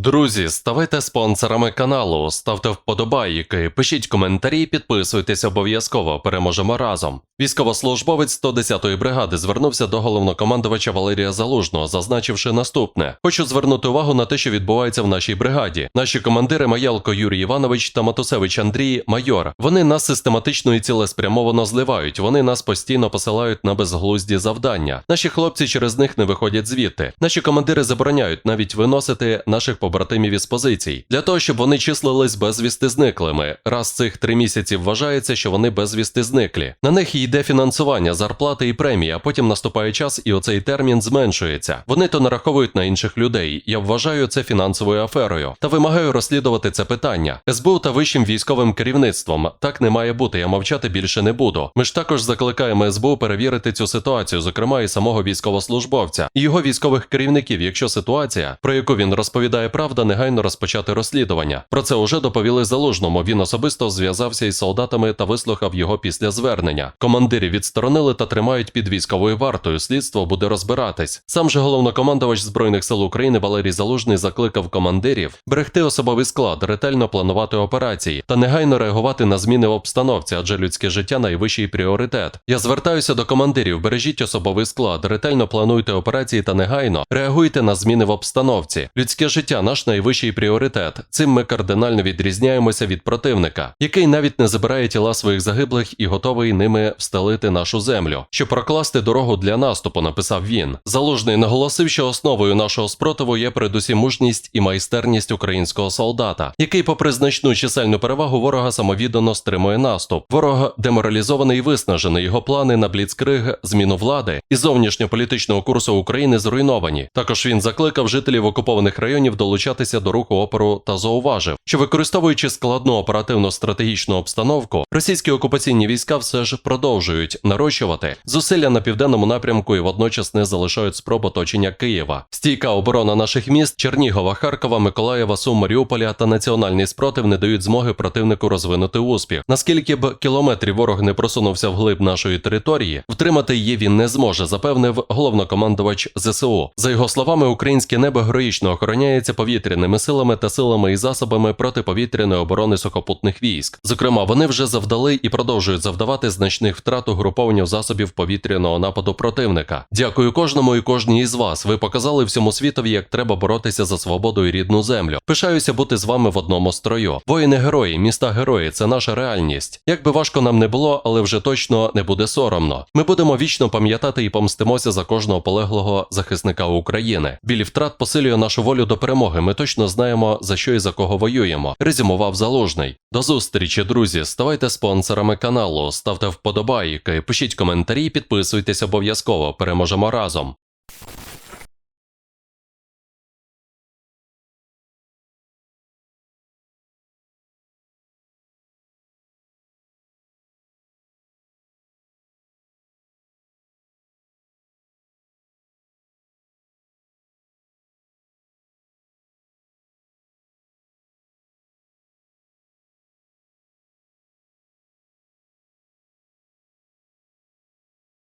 Друзі, ставайте спонсорами каналу, ставте вподобайки, пишіть коментарі, підписуйтесь обов'язково. Переможемо разом. Військовослужбовець 110-ї бригади звернувся до головнокомандувача Валерія Залужного, зазначивши наступне: хочу звернути увагу на те, що відбувається в нашій бригаді. Наші командири Маялко Юрій Іванович та Матусевич Андрій Майор. Вони нас систематично і цілеспрямовано зливають. Вони нас постійно посилають на безглузді завдання. Наші хлопці через них не виходять звідти. Наші командири забороняють навіть виносити наших побратимів із позицій для того, щоб вони числились безвісти зниклими. Раз цих три місяці вважається, що вони безвісти зниклі. На них йде фінансування, зарплати і премії, а потім наступає час, і оцей термін зменшується. Вони то нараховують на інших людей. Я вважаю це фінансовою аферою та вимагаю розслідувати це питання. СБУ та вищим військовим керівництвом так не має бути. Я мовчати більше не буду. Ми ж також закликаємо СБУ перевірити цю ситуацію, зокрема і самого військовослужбовця і його військових керівників, якщо ситуація, про яку він розповідає правда, негайно розпочати розслідування. Про це уже доповіли залужному. Він особисто зв'язався із солдатами та вислухав його після звернення. Командирів відсторонили та тримають під військовою вартою. Слідство буде розбиратись. Сам же головнокомандувач збройних сил України Валерій Залужний закликав командирів берегти особовий склад, ретельно планувати операції та негайно реагувати на зміни в обстановці, адже людське життя найвищий пріоритет. Я звертаюся до командирів: бережіть особовий склад, ретельно плануйте операції та негайно реагуйте на зміни в обстановці. Людське життя наш найвищий пріоритет. Цим ми кардинально відрізняємося від противника, який навіть не забирає тіла своїх загиблих і готовий ними встелити нашу землю, щоб прокласти дорогу для наступу, написав він. Залужний наголосив, що основою нашого спротиву є передусім мужність і майстерність українського солдата, який, попри значну чисельну перевагу, ворога самовіддано стримує наступ. Ворог деморалізований і виснажений. Його плани на бліцкриг, зміну влади і зовнішньополітичного курсу України зруйновані. Також він закликав жителів окупованих районів долучатися до руху опору та зауважив, що використовуючи складну оперативно стратегічну обстановку, російські окупаційні війська все ж продовжують нарощувати зусилля на південному напрямку і водночас не залишають спроб оточення Києва. Стійка оборона наших міст Чернігова, Харкова, Миколаєва, Сум, Маріуполя та національний спротив не дають змоги противнику розвинути успіх. Наскільки б кілометрів ворог не просунувся вглиб нашої території, втримати її він не зможе, запевнив головнокомандувач ЗСУ. За його словами, українське небо героїчно охороняється повітряними силами та силами і засобами протиповітряної оборони сухопутних військ. Зокрема, вони вже завдали і продовжують завдавати значних втрат угрупованню засобів повітряного нападу противника. Дякую кожному і кожній із вас. Ви показали всьому світові, як треба боротися за свободу і рідну землю. Пишаюся бути з вами в одному строю. Воїни герої, міста герої це наша реальність. Як би важко нам не було, але вже точно не буде соромно. Ми будемо вічно пам'ятати і помстимося за кожного полеглого захисника України. Біль втрат посилює нашу волю до перемоги. Ми точно знаємо за що і за кого воюємо. Резюмував заложний. До зустрічі, друзі. Ставайте спонсорами каналу, ставте вподобайки, пишіть коментарі, підписуйтесь обов'язково. Переможемо разом.